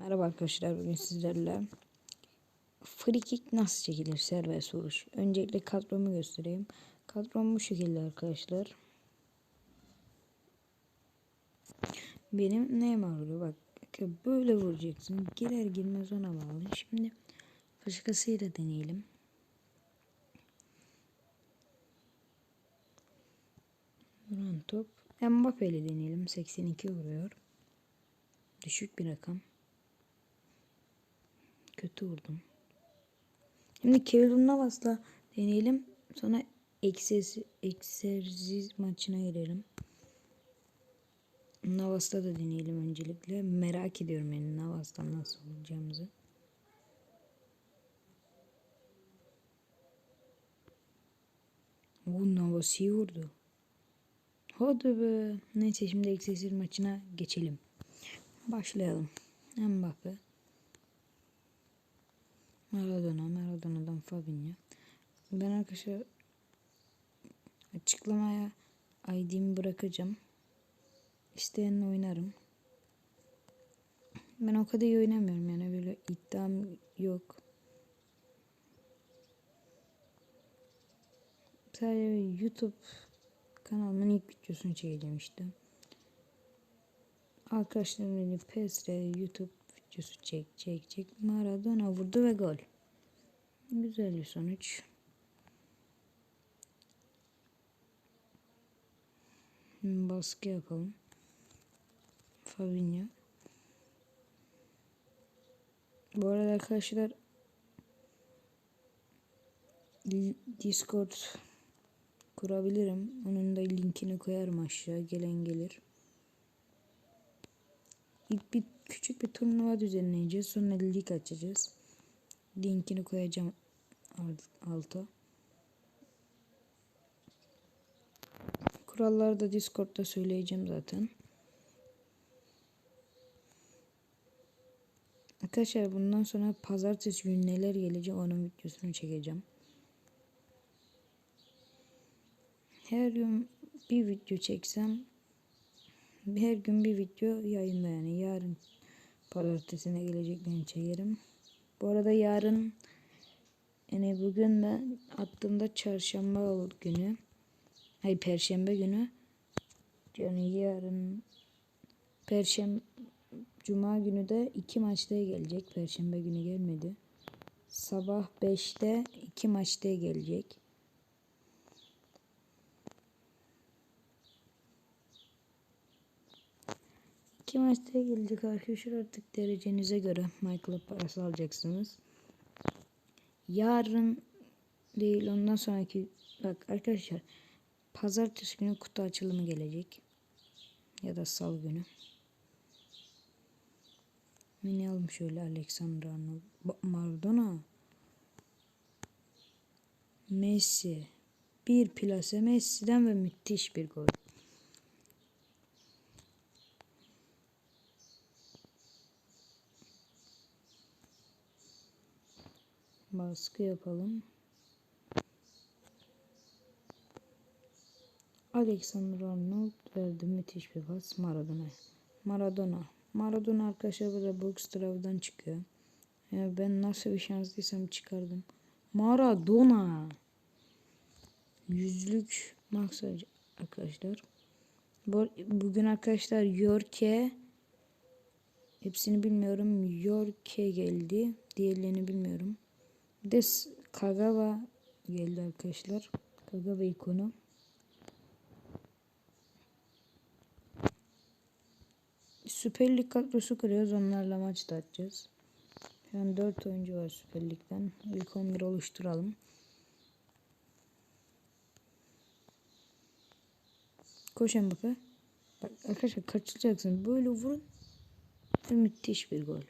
Merhaba arkadaşlar bugün sizlerle free kick nasıl çekilir serbest vuruş. Öncelikle kadromu göstereyim. Kadrom bu şekilde arkadaşlar. Benim Neymar oluyor bak böyle vuracaksın. Girer girmez ona bağlı. Şimdi başkasıyla deneyelim. Vuran top. Mbappe ile deneyelim. 82 vuruyor. Düşük bir rakam. Kötü vurdum. Şimdi Kevin Navas'la deneyelim. Sonra egzersiz, egzersiz maçına girelim. Navas'ta da deneyelim öncelikle. Merak ediyorum yani Navas'tan nasıl olacağımızı. O Navas iyi vurdu. Hadi be. Neyse şimdi egzersiz maçına geçelim. Başlayalım. Mbappe. Maradona, Maradona'dan Fabinho. Ben arkadaşlar açıklamaya ID'mi bırakacağım. İsteyenle oynarım. Ben o kadar iyi oynamıyorum yani böyle iddiam yok. Sadece YouTube kanalımın ilk videosunu çekeceğim işte. Arkadaşlarım beni PES'le YouTube videosu çek çek çek. Maradona vurdu ve gol. Güzel bir sonuç. Baskı yapalım. Fabinho. Bu arada arkadaşlar Discord kurabilirim. Onun da linkini koyarım aşağı. Gelen gelir. İlk bir küçük bir turnuva düzenleyeceğiz. Sonra lig açacağız. Linkini koyacağım alta. Kuralları da Discord'da söyleyeceğim zaten. Arkadaşlar bundan sonra pazartesi günü neler gelecek onun videosunu çekeceğim. Her gün bir video çeksem her gün bir video yayında yani yarın pazartesine geleceklerini çekerim. Bu arada yarın yani bugün ben attığımda çarşamba günü ay perşembe günü yani yarın perşembe cuma günü de iki maçta gelecek. Perşembe günü gelmedi. Sabah 5'te iki maçta gelecek. İki maçta gelecek arkadaşlar artık derecenize göre Michael'a parası alacaksınız. Yarın değil ondan sonraki bak arkadaşlar pazartesi günü kutu açılımı gelecek. Ya da salı günü. Oynayalım şöyle Alexander. Maradona. Messi. Bir plase Messi'den ve müthiş bir gol. Baskı yapalım. Alexander Arnold verdi müthiş bir pas Maradona. Maradona. Maradona arkadaşlar burada Bookstrav'dan çıkıyor. Yani ben nasıl bir şanslıysam çıkardım. Maradona. Yüzlük max arkadaşlar. Bugün arkadaşlar Yorke hepsini bilmiyorum. Yorke geldi. Diğerlerini bilmiyorum. Bir de Kagawa geldi arkadaşlar. Kagawa ikonu. Süper Lig kadrosu kuruyoruz. Onlarla maç da atacağız. Şu an 4 oyuncu var Süper Lig'den. İlk 11 oluşturalım. Koş Mbappe. Bak arkadaşlar kaçılacaksın. Böyle vurun. Müthiş bir gol.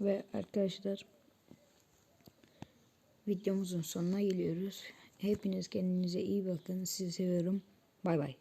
Ve arkadaşlar videomuzun sonuna geliyoruz. Hepiniz kendinize iyi bakın. Sizi seviyorum. Bay bay.